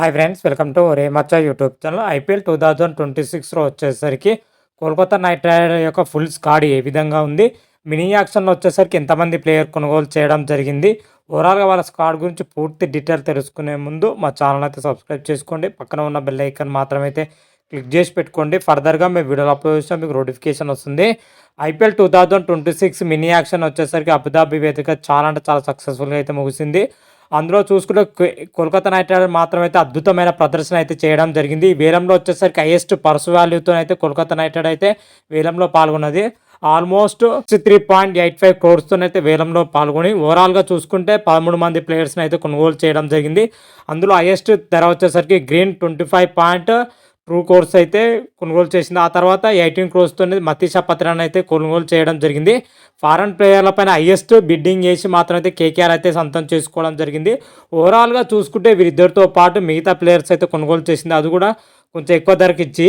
Hi friends welcome to రేమచ్చ YouTube channel IPL two thousand twenty సిక్స్లో వచ్చేసరికి Kolkata knight rider యొక్క full squad ఏ విధంగా ఉంది? మినీ యాక్షన్లో వచ్చేసరికి ఎంతమంది ప్లేయర్ కొనుగోలు చేయడం జరిగింది? ఓవరాల్గా వాళ్ళ స్కాడ్ గురించి పూర్తి డీటెయిల్ తెలుసుకునే ముందు మా ఛానల్ అయితే సబ్స్క్రైబ్ చేసుకోండి. పక్కన ఉన్న బెల్ ఐకాన్ మాత్రమైతే క్లిక్ చేసి పెట్టుకోండి. ఫర్దర్గా మేము వీడియోలు అప్లోడ్ చేసినా మీకు నోటిఫికేషన్ వస్తుంది. IPL two thousand twenty six mini auction వచ్చేసరికి అబుదాబి వేదిక చాలా అంటే చాలా సక్సెస్ఫుల్గా అయితే ముగిసింది. అందులో చూసుకుంటే కోల్కతా నైట్ రైడర్ మాత్రం అయితే అద్భుతమైన ప్రదర్శన అయితే చేయడం జరిగింది. ఈ వేలంలో వచ్చేసరికి హైయెస్ట్ పర్స్ వాల్యూతో అయితే కోల్కతా నైట్ రైడర్ అయితే వేలంలో పాల్గొన్నది. Almost three point eight five క్రోర్స్తో అయితే వేలంలో పాల్గొని ఓవరాల్గా చూసుకుంటే పదమూడు మంది ప్లేయర్స్ని అయితే కొనుగోలు చేయడం జరిగింది. అందులో హైయెస్ట్ ధర వచ్చేసరికి Green twenty five point two crores అయితే కొనుగోలు చేసింది. ఆ తర్వాత ఎయిటీన్ క్రోర్స్తో మతీషా పత్రాన్ని అయితే కొనుగోలు చేయడం జరిగింది. ఫారెన్ ప్లేయర్ల పైన హైయెస్ట్ బిడ్డింగ్ చేసి మాత్రం అయితే కేకేఆర్ అయితే సొంతం చేసుకోవడం జరిగింది. ఓవరాల్గా చూసుకుంటే వీరిద్దరితో పాటు మిగతా ప్లేయర్స్ అయితే కొనుగోలు చేసింది. అది కూడా కొంచెం ఎక్కువ ధరకి ఇచ్చి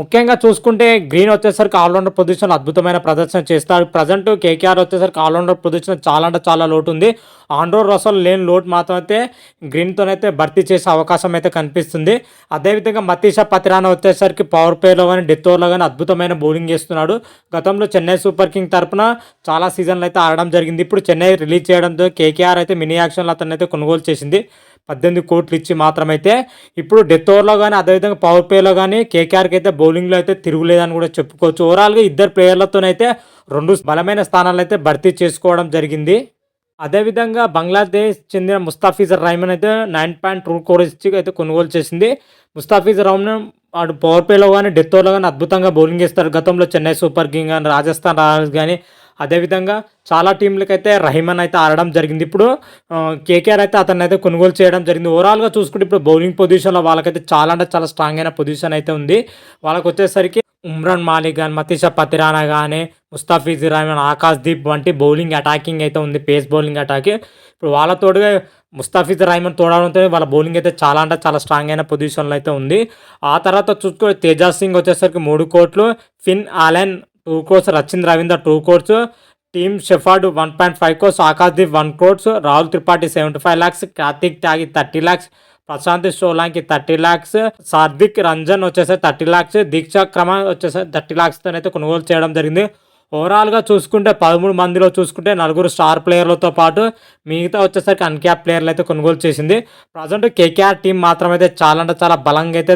ముఖ్యంగా చూసుకుంటే గ్రీన్ వచ్చేసరికి ఆల్రౌండర్ పొజిషన్ అద్భుతమైన ప్రదర్శన చేస్తాడు ప్రజెంట్ కేకేఆర్ వచ్చేసరికి ఆల్రౌండర్ పొజిషన్ చాలా అంటే చాలా లోటు ఉంది. ఆండ్రో రసల్ లేని లోటు మాత్రం అయితే గ్రీన్తోనైతే భర్తీ చేసే అవకాశం అయితే కనిపిస్తుంది. అదేవిధంగా మతీషా పతిరానా వచ్చేసరికి పవర్ ప్లేలో కానీ డెత్ ఓవర్లో కానీ అద్భుతమైన బౌలింగ్ చేస్తున్నాడు. గతంలో చెన్నై సూపర్ కింగ్ తరఫున చాలా సీజన్లు అయితే ఆడడం జరిగింది. ఇప్పుడు చెన్నై రిలీజ్ చేయడంతో కేకేఆర్ అయితే మినీ యాక్షన్లో అతన్ని అయితే కొనుగోలు చేసింది. పద్దెనిమిది కోట్లు ఇచ్చి మాత్రమైతే ఇప్పుడు డెత్ ఓవర్లో కానీ అదేవిధంగా పవర్ ప్లేలో కానీ కేకేఆర్కి అయితే బౌలింగ్లో అయితే తిరుగులేదని కూడా చెప్పుకోవచ్చు. ఓవరాల్గా ఇద్దరు ప్లేయర్లతోనైతే రెండు బలమైన స్థానాలు అయితే భర్తీ చేసుకోవడం జరిగింది. అదేవిధంగా బంగ్లాదేశ్ చెందిన ముస్తాఫిజర్ రైమన్ అయితే నైన్ పాయింట్ టూ కోర్స్ ఇచ్చి అయితే కొనుగోలు చేసింది. ముస్తాఫిజర్ రౌమన్ వాడు పవర్ ప్లేలో కానీ డెత్ ఓవర్లో కానీ అద్భుతంగా బౌలింగ్ వేస్తారు గతంలో చెన్నై సూపర్ కింగ్ కానీ రాజస్థాన్ రాయల్స్ కానీ అదేవిధంగా చాలా టీంలకైతే రహీమన్ అయితే ఆడడం జరిగింది. ఇప్పుడు కేకేఆర్ అయితే అతన్ని అయితే కొనుగోలు చేయడం జరిగింది. ఓవరాల్గా చూసుకుంటే ఇప్పుడు బౌలింగ్ పొజిషన్లో వాళ్ళకైతే చాలా అంటే చాలా స్ట్రాంగ్ అయిన పొజిషన్ అయితే ఉంది. వాళ్ళకి వచ్చేసరికి ఉమ్రాన్ మాలిక్ కానీ మతీషా పతిరానా కానీ ముస్తాఫిజుర్ రహమాన్ ఆకాశ్ దీప్ వంటి బౌలింగ్ అటాకింగ్ అయితే ఉంది. Pace bowling attack. ఇప్పుడు వాళ్ళ తోడుగా ముస్తాఫిజుర్ రహమాన్ తోడడంతో వాళ్ళ బౌలింగ్ అయితే చాలా అంటే చాలా స్ట్రాంగ్ అయిన పొజిషన్లో అయితే ఉంది. ఆ తర్వాత చూసుకుంటే తేజాస్ సింగ్ వచ్చేసరికి మూడు కోట్లు Finn Allen two crores Rachin Ravindra two crores Tim Shepherd one point five crores Akashdeep one crores Rahul Tripathi seventy five lakhs Kartik Tyagi thirty lakhs Prashant Solanki thirty lakhs Satvik Ranjan వచ్చేసరి thirty lakhs దీక్షా క్రమ వచ్చేసరి thirty ల్యాక్స్తో అయితే కొనుగోలు చేయడం జరిగింది. ఓవరాల్గా చూసుకుంటే పదమూడు మందిలో చూసుకుంటే నలుగురు స్టార్ ప్లేయర్లతో పాటు మిగతా వచ్చేసరికి అన్క్యాప్ ప్లేయర్లు అయితే కొనుగోలు చేసింది. ప్రజెంట్ కేకేఆర్ టీం మాత్రం అయితే చాలా అంటే చాలా బలంగా అయితే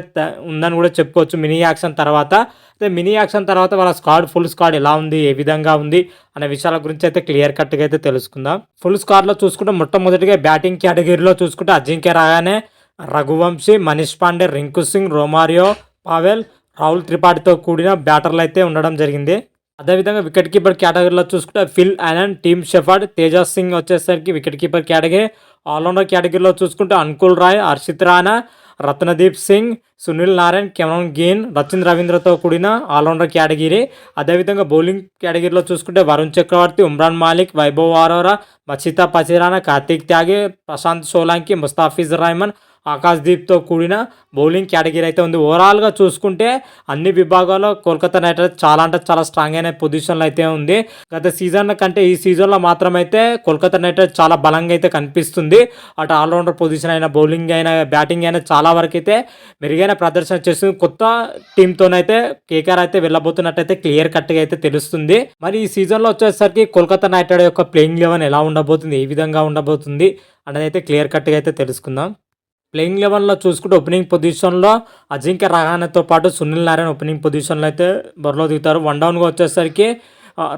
ఉందని కూడా చెప్పుకోవచ్చు మినీ యాక్షన్ తర్వాత. అయితే మినీ యాక్షన్ తర్వాత వాళ్ళ స్క్వాడ్ ఫుల్ స్క్వాడ్ ఎలా ఉంది ఏ విధంగా ఉంది అనే విషయాల గురించి అయితే క్లియర్ కట్గా అయితే తెలుసుకుందాం. ఫుల్ స్క్వాడ్లో చూసుకుంటే మొట్టమొదటిగా బ్యాటింగ్ కేటగిరీలో చూసుకుంటే అజింక్య రాగానే రఘువంశీ మనీష్ పాండే రింకు సింగ్ రోమారియో పావెల్ రాహుల్ త్రిపాఠితో కూడిన బ్యాటర్లు అయితే ఉండడం జరిగింది. అదేవిధంగా వికెట్ కీపర్ కేటగిరీలో చూసుకుంటే Phil Allen Tim Shepherd Tejas Singh వచ్చేసరికి వికెట్ కీపర్ కేటగిరీ ఆల్రౌండర్ కేటగిరీలో చూసుకుంటే అంకుల్ రాయ్ హర్షిత్ రాణా రత్నదీప్ సింగ్ సునీల్ నారాయణ్ కెమన్ గేన్ రచిన్ రవీంద్రతో కూడిన ఆల్రౌండర్ కేటగిరీ అదేవిధంగా బౌలింగ్ కేటగిరీలో చూసుకుంటే వరుణ్ చక్రవర్తి ఉమ్రాన్ మాలిక్ వైభవ్ వారోరా మచితా పసిరానా కార్తీక్ త్యాగి ప్రశాంత్ సోలాంకి ముస్తాఫిజ్ రహమాన్ ఆకాశ్ దీప్తో కూడిన బౌలింగ్ కేటగిరీ అయితే ఉంది. ఓవరాల్గా చూసుకుంటే అన్ని విభాగాల్లో కోల్కతా నైట్ రైడర్స్ చాలా అంటే చాలా స్ట్రాంగ్ అయిన పొజిషన్లో అయితే ఉంది. గత సీజన్ కంటే ఈ సీజన్లో మాత్రమైతే కోల్కతా నైట్ రైడర్స్ చాలా బలంగా అయితే కనిపిస్తుంది. అటు ఆల్రౌండర్ పొజిషన్ అయినా బౌలింగ్ అయినా బ్యాటింగ్ అయినా చాలా వరకు అయితే మెరుగైన ప్రదర్శన చేస్తుంది. కొత్త టీంతోనైతే కేకేఆర్ అయితే వెళ్ళబోతున్నట్టయితే క్లియర్ కట్గా అయితే తెలుస్తుంది. మరి ఈ సీజన్లో వచ్చేసరికి కోల్కతా నైట్ రైడర్ యొక్క ప్లేయింగ్ లెవెన్ ఎలా ఉండబోతుంది? ఏ విధంగా ఉండబోతుంది? అనేది అయితే క్లియర్ కట్గా అయితే తెలుసుకుందాం. ప్లేయింగ్ లెవెన్లో చూసుకుంటే ఓపెనింగ్ పొజిషన్లో అజింక్య రహానేతో పాటు సునీల్ నారాయణ ఓపెనింగ్ పొజిషన్లో అయితే బరిలో దిగుతారు. వన్ డౌన్గా వచ్చేసరికి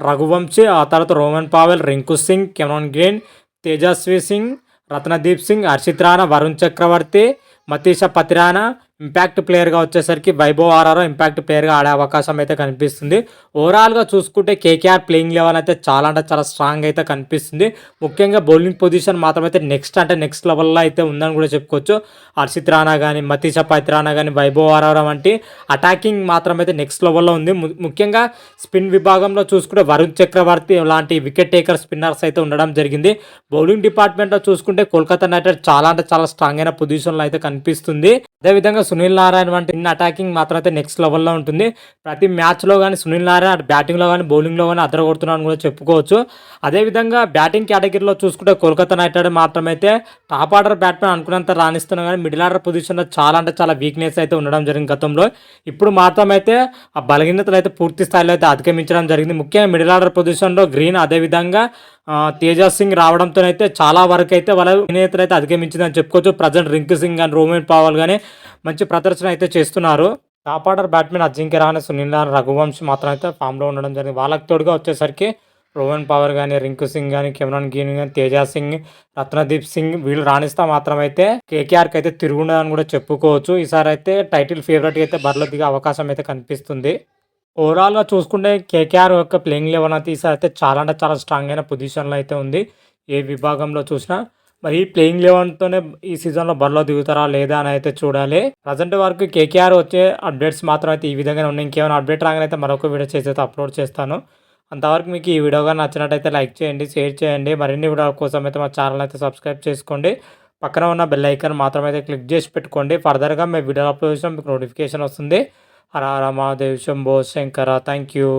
రఘువంశీ ఆ తర్వాత Rovman Powell Rinku Singh Cameron Green Tejasvi Singh Ratnadeep Singh Harshit Rana Varun Chakravarthy Matheesha Pathirana impact ప్లేయర్గా వచ్చేసరికి వైభవ్ ఆర్ఆర్ ఇంపాక్ట్ ప్లేయర్గా ఆడే అవకాశం అయితే కనిపిస్తుంది. ఓవరాల్గా చూసుకుంటే కేకేఆర్ ప్లేయింగ్ లెవెల్ అయితే చాలా అంటే చాలా స్ట్రాంగ్ అయితే కనిపిస్తుంది. ముఖ్యంగా బౌలింగ్ పొజిషన్ మాత్రం అయితే నెక్స్ట్ అంటే నెక్స్ట్ లెవెల్లో అయితే ఉందని కూడా చెప్పుకోవచ్చు. హర్షిత్ రాణా కానీ మతీషా పతిరానా కానీ వైభవ్ ఆర్ఆర్ వంటి అటాకింగ్ మాత్రం అయితే నెక్స్ట్ లెవెల్లో ఉంది. ము- ముఖ్యంగా స్పిన్ విభాగంలో చూసుకుంటే వరుణ్ చక్రవర్తి లాంటి వికెట్ టేకర్ స్పిన్నర్స్ అయితే ఉండడం జరిగింది. బౌలింగ్ డిపార్ట్మెంట్లో చూసుకుంటే కోల్కతా నైట్ చాలా అంటే చాలా స్ట్రాంగ్ అయిన పొజిషన్లో అయితే కనిపిస్తుంది. అదేవిధంగా సునీల్ నారాయణ వంటి ఇన్ అటాకింగ్ మాత్రం అయితే నెక్స్ట్ లెవెల్లో ఉంటుంది. ప్రతి మ్యాచ్లో కానీ సునీల్ నారాయణ అటు బ్యాటింగ్లో కానీ బౌలింగ్లో కానీ అద్దరు కొడుతున్నాను కూడా చెప్పుకోవచ్చు. అదేవిధంగా బ్యాటింగ్ కేటగిరీలో చూసుకుంటే కోల్కతా నైట్ రైడర్ మాత్రమైతే టాప్ ఆర్డర్ బ్యాట్స్మెన్ అనుకున్నంత రాణిస్తున్నా కానీ మిడిల్ ఆర్డర్ పొజిషన్లో చాలా అంటే చాలా వీక్నెస్ అయితే ఉండడం జరిగింది గతంలో. ఇప్పుడు మాత్రం అయితే ఆ బలహీనతలు అయితే పూర్తి స్థాయిలో అయితే అధిగమించడం జరిగింది. ముఖ్యంగా మిడిల్ ఆర్డర్ పొజిషన్లో గ్రీన్ అదేవిధంగా తేజస్ సింగ్ రావడంతో అయితే చాలా వరకు అయితే వాళ్ళ వినేతలు అయితే అధిగమించిందని చెప్పుకోవచ్చు. ప్రజెంట్ రింకు సింగ్ కానీ రోమన్ పావల్ కానీ మంచి ప్రదర్శన అయితే చేస్తున్నారు. Top order batsmen Ajinkya Rahane Sunil Raghuvanshi మాత్రం అయితే ఫామ్లో ఉండడం జరిగింది. వాళ్ళకి తోడుగా వచ్చేసరికి రోహన్ పవర్ కానీ రింకు సింగ్ కానీ కెమరాన్ గీన్ కానీ తేజా సింగ్ రత్నదీప్ సింగ్ వీళ్ళు రాణిస్తా మాత్రం అయితే కేకేఆర్కి అయితే తిరుగుండదని కూడా చెప్పుకోవచ్చు. ఈసారి అయితే టైటిల్ ఫేవరెట్గా అయితే బరిలో దిగే అవకాశం అయితే కనిపిస్తుంది. ఓవరాల్గా చూసుకుంటే కేకేఆర్ యొక్క ప్లేయింగ్ లెవెన్ అయితే ఈసారి అయితే చాలా అంటే చాలా స్ట్రాంగ్ అయిన పొజిషన్లో అయితే ఉంది. ఏ విభాగంలో చూసినా మరి ఈ ప్లేయింగ్ లెవెన్తోనే ఈ సీజన్లో బరిలో దిగుతారా లేదా అని అయితే చూడాలి. ప్రజెంట్ వరకు కేకేఆర్ వచ్చే అప్డేట్స్ మాత్రం అయితే ఈ విధంగా ఉన్నాయి. ఇంకేమైనా అప్డేట్ రాగానే అయితే మరొక వీడియో చేసి అయితే అప్లోడ్ చేస్తాను. అంతవరకు మీకు ఈ వీడియోగా నచ్చినట్టయితే లైక్ చేయండి షేర్ చేయండి. మరిన్ని వీడియోల కోసం అయితే మా ఛానల్ అయితే సబ్స్క్రైబ్ చేసుకోండి. పక్కన ఉన్న బెల్ ఐకాన్ మాత్రం అయితే క్లిక్ చేసి పెట్టుకోండి. ఫర్దర్గా మేము వీడియో అప్లోడ్ చేసిన మీకు నోటిఫికేషన్ వస్తుంది. Hara Hara Mahadev Shambho Shankara thank you